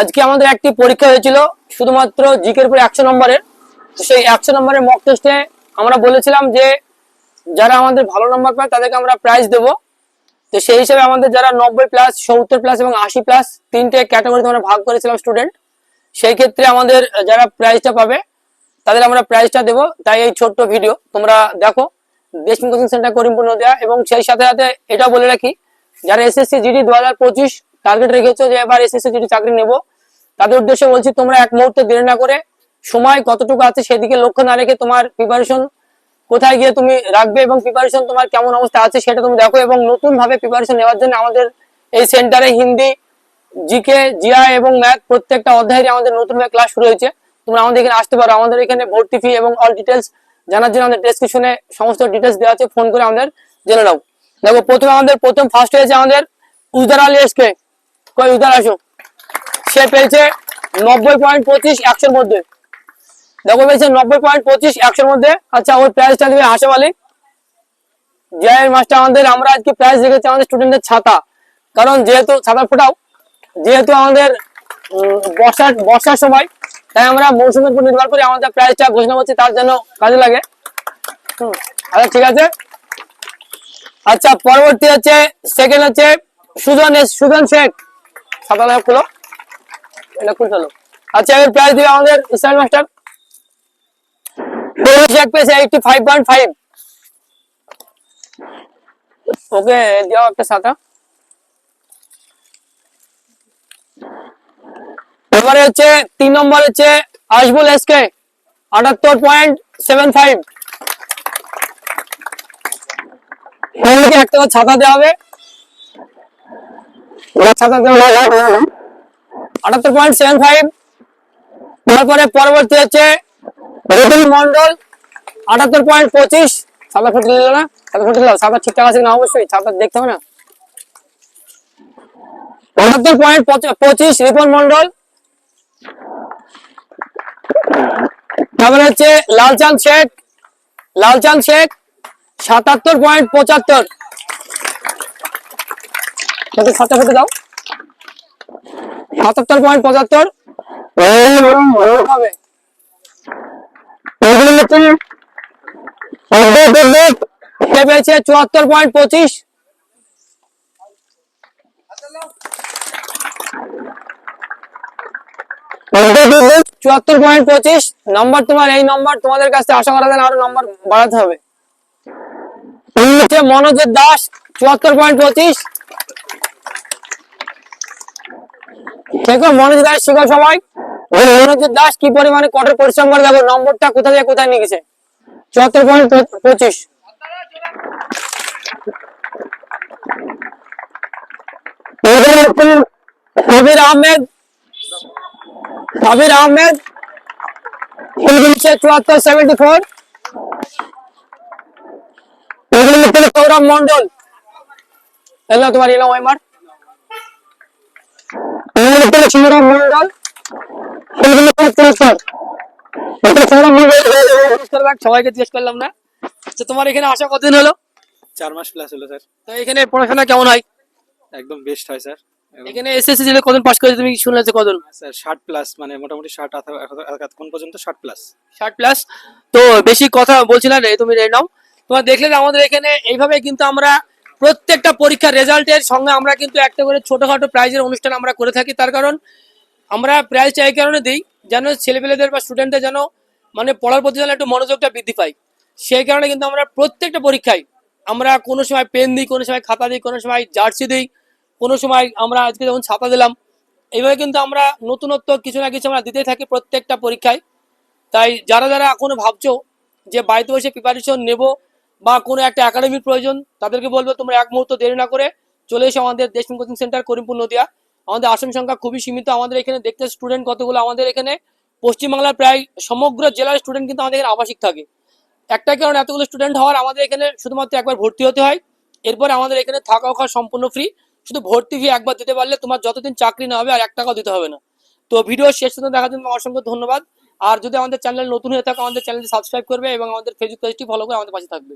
আজকে আমাদের একটি পরীক্ষা হয়েছিল, শুধুমাত্র জিকের উপর একশো নম্বরের। সেই একশো নম্বরের মক টেস্টে আমরা বলেছিলাম যে, যারা আমাদের ভালো নম্বর পায় তাদেরকে আমরা প্রাইজ দেব। তো সেই হিসেবে আমাদের যারা নব্বই প্লাস সত্তর প্লাস এবং আশি প্লাস তিনটে ক্যাটাগরিতে আমরা ভাগ করেছিলাম স্টুডেন্ট সেই ক্ষেত্রে আমাদের যারা প্রাইজটা পাবে, তাদের আমরা প্রাইজটা দেবো। তাই এই ছোট্ট ভিডিও তোমরা দেখো। দেশমুখ কোচিং সেন্টার করিমপুর নদিয়া এবং সেই সাথে সাথে এটা বলে রাখি, যারা এসএসসি জিডি দু হাজার পঁচিশ টার্গেট রেখেছো যে এবার এসএসসি জিডি চাকরি নেব। তাদের উদ্দেশ্যে বলছি, তোমরা এক মুহূর্তে দেরি না করে সময় কতটুকু আছে সেদিকে লক্ষ্য না রেখে তোমার প্রিপারেশন কোথায় গিয়ে তুমি রাখবে এবং প্রিপারেশন তোমার কেমন অবস্থা আছে সেটা তুমি দেখো এবং নতুন ভাবে প্রিপারেশন নেওয়ার জন্য আমাদের এই সেন্টারে হিন্দি জিকে জিআই এবং ম্যাথ প্রত্যেকটা অধ্যায়েরই আমাদের নতুন ভাবে ক্লাস শুরু হয়েছে। তোমরা আমাদের এখানে আসতে পারো। আমাদের এখানে ভর্তি ফি এবং অল ডিটেলস জানার জন্য আমাদের ডেসক্রিপশনে সমস্ত ডিটেলস দেওয়া আছে। ফোন করে আমাদের জেনে নাও। দেখো, প্রথমে আমাদের, প্রথম ফার্স্ট হয়েছে আমাদের উজদার আলী এসকে কই উদার আসো? সে পেয়েছে নব্বই পয়েন্ট পঁচিশ একশোর মধ্যে। দেখো পেয়েছে নব্বই পয়েন্ট পঁচিশ একশোর মধ্যে। আচ্ছা ওর প্রাইসটা দেবে হাসেম আলী জয়ের মাস্টার আমাদের, আমরা আজকে প্রাইস রেখেছি আমাদের স্টুডেন্টদের ছাতা। কারণ যেহেতু, ছাতা ফোটাও, যেহেতু আমাদের বর্ষার বর্ষার সময়, তাই আমরা মৌসুমের উপর নির্ভর করে আমাদের প্রাইসটা ঘোষণা করছি, তার জন্য কাজে লাগে। আচ্ছা ঠিক আছে। আচ্ছা পরবর্তী হচ্ছে সেকেন্ড হচ্ছে সুজন সুজন শেখ। ছাতা লেখা খুলো এটা খুলতে হলো আচ্ছা প্রাইস দিবে আমাদের ইসলাম মাস্টার হচ্ছে তিন নম্বর হচ্ছে আটাত্তর পয়েন্ট সেভেন ফাইভ একটা ছাতা দেওয়া হবে ওরা ছাতা দেওয়া হবে আটাত্তর পয়েন্ট সেভেন ফাইভ তারপরে পরবর্তী হচ্ছে রতন মন্ডল আটাত্তর পয়েন্ট পঁচিশ। ছাতা ফুটে দিল না? ছাতা ফুটে দিল ছাতা ঠিকঠাক আছে না অবশ্যই ছাতা দেখতে হবে না। আটাত্তর পয়েন্ট পঁচিশ, রিপন মন্ডল তারপরে হচ্ছে লালচাঁদ শেখ লালচাঁদ শেখ সাতাত্তর পয়েন্ট পঁচাত্তর। কত ছাতা ফুটে দাও। সাতাত্তর পয়েন্ট পঁচাত্তর। চুয়াত্তর পয়েন্ট পঁচিশ। চুয়াত্তর পয়েন্ট পঁচিশ। নম্বর তোমার, এই নম্বর তোমাদের কাছে আশা করা যায় আরও নম্বর বাড়াতে হবে। হচ্ছে মনোজ দাস, চুয়াত্তর পয়েন্ট পঁচিশ। দেখো মনোজ দাস শিখো সবাই মনোজ দাস কি পরিমাণে কঠোর পরিশ্রম করে? দেখো নম্বরটা কোথা থেকে কোথায় নিয়ে গেছে? চুয়াত্তর পয়েন্ট পঁচিশ। আহমেদ আহমেদ চুয়াত্তর সেভেন্টি ফোর মন্ডল তোমার এলো ওয়েমার সৌরভ মন্ডল সৌরভ মন্ডল সবাইকে জিজ্ঞেস করলাম না। তো তোমার এখানে আসা কতদিন হলো? চার মাস প্লাস হলো স্যার তো এখানে পড়াশোনা কেমন হয়? একদম বেস্ট হয় স্যার এখানে এসএসসি জেলে কতদিন পাস করেছে? তুমি শুনেছো কতদিন স্যার ষাট প্লাস মানে মোটামুটি ষাট পর্যন্ত ষাট প্লাস ষাট প্লাস তো বেশি কথা বলছি না রে তুমি নাও। তোমার দেখলে আমাদের এখানে এইভাবে কিন্তু আমরা প্রত্যেকটা পরীক্ষার রেজাল্টের সঙ্গে আমরা কিন্তু একটা করে ছোটোখাটো প্রাইজের অনুষ্ঠান আমরা করে থাকি। তার কারণ আমরা প্রাইজটা এই কারণে দিই, যেন ছেলেপেলেদের বা স্টুডেন্টদের যেন মানে পড়ার প্রতি যেন একটু মনোযোগটা বৃদ্ধি পায়। সেই কারণে কিন্তু আমরা প্রত্যেকটা পরীক্ষায় আমরা কোনো সময় পেন দিই, কোনো সময় খাতা দিই, কোনো সময় জার্সি দিই, কোনো সময় আমরা আজকে যেমন ছাতা দিলাম, এইভাবে কিন্তু আমরা নতুনত্ব কিছু না কিছু আমরা দিতেই থাকি প্রত্যেকটা পরীক্ষায়। তাই যারা যারা এখনও ভাবছ যে বাড়িতে বসে প্রিপারেশন নেব বা কোনো একটা একাডেমির প্রয়োজন, তাদেরকে বলব তোমরা এক মুহূর্ত দেরি না করে চলে এসো আমাদের দেশমুখ কোচিং সেন্টার করিমপুর, নদিয়া। আমাদের আসন সংখ্যা খুবই সীমিত। আমাদের এখানে দেখতে স্টুডেন্ট কতগুলো? আমাদের এখানে পশ্চিমবাংলার প্রায় সমগ্র জেলার স্টুডেন্ট কিন্তু আমাদের এখানে আবাসিক থাকে। একটা কারণ এতগুলো স্টুডেন্ট হওয়ার আমাদের এখানে শুধুমাত্র একবার ভর্তি হতে হয়। এরপর আমাদের এখানে থাকা খাওয়া সম্পূর্ণ ফ্রি শুধু ভর্তি ফি একবার দিতে পারলে তোমার যতদিন চাকরি না হবে আর এক টাকাও দিতে হবে না। তো ভিডিও শেষ পর্যন্ত দেখার জন্য অসংখ্য ধন্যবাদ। আর যদি আমাদের চ্যানেল নতুন হয়ে থাকে, আমাদের চ্যানেলটি সাবস্ক্রাইব করবে এবং আমাদের ফেসবুক পেজটি ফলো করে আমাদের পাশে থাকবে।